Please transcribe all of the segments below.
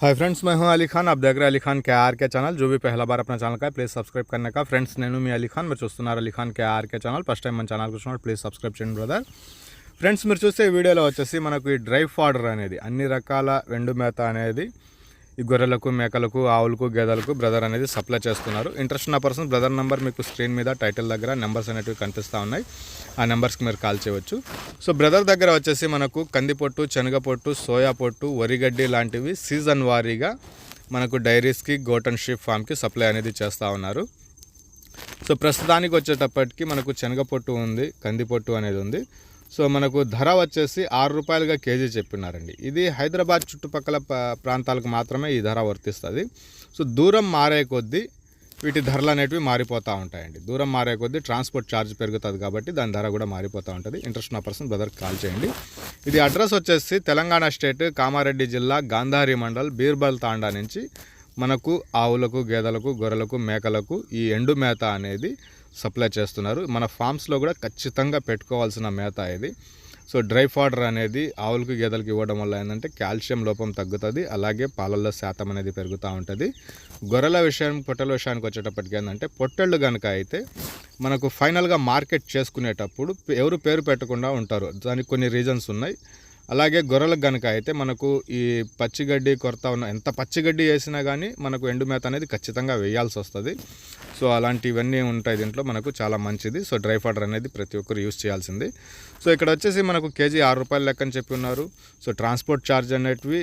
Hi friends मैं हूं अली खान आप देख रहे हैं अली खान के आर के ఛానల్ जो भी पहला बार अपना ఛానల్ का ప్లీజ్ సబ్స్క్రైబ్ करने का ఫ్రెండ్స్ నేను మీ అలీ ఖాన్ మీరు చూస్తున్నారు Ali Khan K R K channel first time మన ఛానల్ చూస్తున్నారు ప్లీజ్ సబ్స్క్రైబ్ చేయండి బ్రదర్ ఫ్రెండ్స్ మీరు చూస్తే ఈ వీడియోలో వచ్చేసి మనకు ఈ డ్రై ఫాడర్ అనేది అన్ని రకాల వెండు మేత అనేది ఈ గొర్రెలకు మేకలకు ఆవులకు గేదెలకు బ్రదర్ అనేది సప్లై చేస్తున్నారు. ఇంట్రెస్ట్ ఉన్న పర్సన్ బ్రదర్ నెంబర్ మీకు స్క్రీన్ మీద టైటిల్ దగ్గర నెంబర్స్ అనేటివి కనిపిస్తూ ఉన్నాయి. ఆ నెంబర్స్కి మీరు కాల్ చేయవచ్చు. సో బ్రదర్ దగ్గర వచ్చేసి మనకు కందిపొట్టు శనగపొట్టు సోయా పొట్టు వరిగడ్డి లాంటివి సీజన్ వారీగా మనకు డైరీస్కి గోటన్ షీప్ ఫామ్కి సప్లై అనేది చేస్తూ ఉన్నారు. సో ప్రస్తుతానికి వచ్చేటప్పటికి మనకు శనగపొట్టు ఉంది కందిపొట్టు అనేది ఉంది. సో మనకు ధర వచ్చేసి ఆరు రూపాయలుగా కేజీ చెప్పినారండి. ఇది హైదరాబాద్ చుట్టుపక్కల ప్రాంతాలకు మాత్రమే ఈ ధర వర్తిస్తుంది. సో దూరం మారే కొద్దీ వీటి ధరలు అనేటివి మారిపోతూ ఉంటాయండి. దూరం మారే కొద్దీ ట్రాన్స్పోర్ట్ ఛార్జ్ పెరుగుతుంది కాబట్టి దాని ధర కూడా మారిపోతూ ఉంటుంది. ఇంట్రెస్ట్ ఉన్న పర్సన్ బ్రదర్కి కాల్ చేయండి. ఇది అడ్రస్ వచ్చేసి తెలంగాణ స్టేట్ కామారెడ్డి జిల్లా గాంధారి మండల్ బీర్బల్ తాండా నుంచి మనకు ఆవులకు గేదెలకు గొర్రెలకు మేకలకు ఈ ఎండు మేత అనేది సప్లై చేస్తున్నారు. మన ఫామ్స్లో కూడా ఖచ్చితంగా పెట్టుకోవాల్సిన మేత ఇది. సో డ్రై ఫాడర్ అనేది ఆవులకు గేదెలకు ఇవ్వడం వల్ల ఏంటంటే కాల్షియం లోపం తగ్గుతుంది. అలాగే పాలల్లో శాతం అనేది పెరుగుతూ ఉంటుంది. గొర్రెల విషయం పొట్టెల విషయానికి వచ్చేటప్పటికి ఏంటంటే పొట్టెళ్ళు కనుక అయితే మనకు ఫైనల్గా మార్కెట్ చేసుకునేటప్పుడు ఎవరు పేరు పెట్టకుండా ఉంటారు. దానికి కొన్ని రీజన్స్ ఉన్నాయి. అలాగే గొర్రెలకు కనుక అయితే మనకు ఈ పచ్చిగడ్డి కొరత ఉన్న ఎంత పచ్చిగడ్డి వేసినా కానీ మనకు ఎండు మేత అనేది ఖచ్చితంగా వేయాల్సి వస్తుంది. సో అలాంటివన్నీ ఉంటాయి దీంట్లో మనకు చాలా మంచిది. సో డ్రై ఫాడర్ అనేది ప్రతి ఒక్కరు యూస్ చేయాల్సింది. సో ఇక్కడ వచ్చేసి మనకు కేజీ ఆరు రూపాయలు లెక్కని చెప్పి ఉన్నారు. సో ట్రాన్స్పోర్ట్ ఛార్జ్ అనేటివి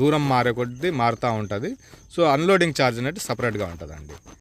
దూరం మారే కొద్దీ మారుతూ ఉంటుంది. సో అన్లోడింగ్ ఛార్జ్ అనేది సపరేట్గా ఉంటుందండి.